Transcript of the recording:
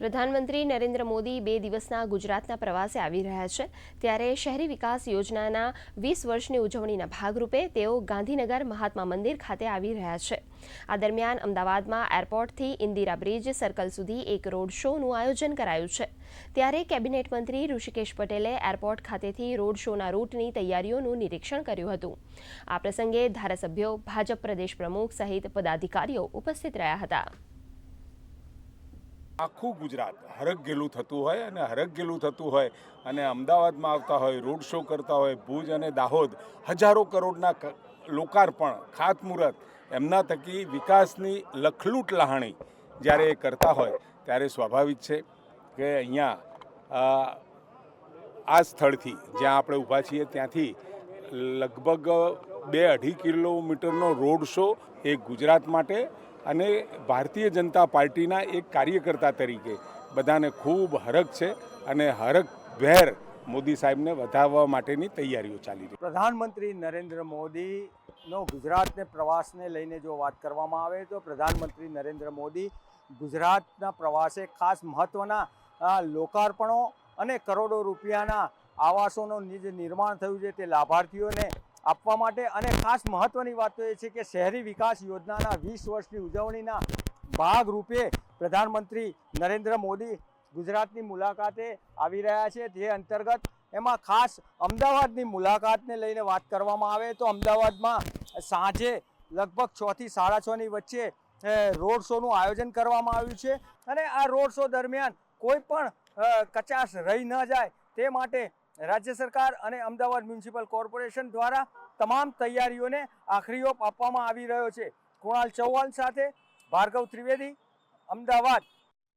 પ્રધાનમંત્રી નરેન્દ્ર મોદી બે દિવસના ગુજરાતના પ્રવાસે આવી રહ્યા છે. ત્યારે શહેરી વિકાસ યોજનાના વીસ વર્ષની ઉજવણીના ભાગરૂપે તેઓ ગાંધીનગર મહાત્મા મંદિર ખાતે આવી રહ્યા છે. આ દરમિયાન અમદાવાદમાં એરપોર્ટથી ઇન્દિરા બ્રિજ સર્કલ સુધી એક રોડ શોનું આયોજન કરાયું છે. ત્યારે કેબિનેટ મંત્રી ઋષિકેશ પટેલે એરપોર્ટ ખાતેથી રોડ શોના રૂટની તૈયારીઓનું નિરીક્ષણ કર્યું હતું. આ પ્રસંગે ધારાસભ્યો, ભાજપ પ્રદેશ પ્રમુખ સહિત પદાધિકારીઓ ઉપસ્થિત રહ્યા હતા. આખું ગુજરાત હરખઘેલું થતું હોય અને હરખઘેલું થતું હોય અને અમદાવાદમાં આવતા હોય, રોડ શો કરતા હોય, ભુજ અને દાહોદ, હજારો કરોડના લોકાર્પણ, ખાતમુહૂર્ત, એમના થકી વિકાસની લખલૂટ લહાણી જ્યારે એ કરતા હોય ત્યારે સ્વાભાવિક છે કે અહીંયા આ સ્થળથી જ્યાં આપણે ઊભા છીએ ત્યાંથી લગભગ બે અઢી કિલોમીટરનો રોડ શો એ ગુજરાત માટે અને ભારતીય જનતા પાર્ટીના એક કાર્યકર્તા તરીકે. બધાને ખૂબ હરખ છે અને હરખભેર મોદી સાહેબને વધાવવા માટેની તૈયારીઓ ચાલી રહી. પ્રધાનમંત્રી નરેન્દ્ર મોદીનો ગુજરાતને પ્રવાસને લઈને જો વાત કરવામાં આવે તો પ્રધાનમંત્રી નરેન્દ્ર મોદી ગુજરાતના પ્રવાસે ખાસ મહત્ત્વના લોકાર્પણો અને કરોડો રૂપિયાના આવાસોનું જે નિર્માણ થયું છે. તે લાભાર્થીઓને આપવા માટે અને ખાસ મહત્ત્વની વાત તો એ છે કે શહેરી વિકાસ યોજનાના વીસ વર્ષની ઉજવણીના ભાગરૂપે પ્રધાનમંત્રી નરેન્દ્ર મોદી ગુજરાતની મુલાકાતે આવી રહ્યા છે. જે અંતર્ગત એમાં ખાસ અમદાવાદની મુલાકાતને લઈને વાત કરવામાં આવે તો અમદાવાદમાં સાંજે લગભગ છથી સાડા છની વચ્ચે રોડ શોનું આયોજન કરવામાં આવ્યું છે. અને આ રોડ શો દરમિયાન કોઈ પણ કચાશ રહી ન જાય તે માટે રાજ્ય સરકાર અને અમદાવાદ મ્યુનિસિપલ કોર્પોરેશન દ્વારા તમામ તૈયારીઓને આખરી ઓપ આપવામાં આવી રહ્યો છે. કુણાલ ચૌહાણ સાથે ભાર્ગવ ત્રિવેદી, અમદાવાદ.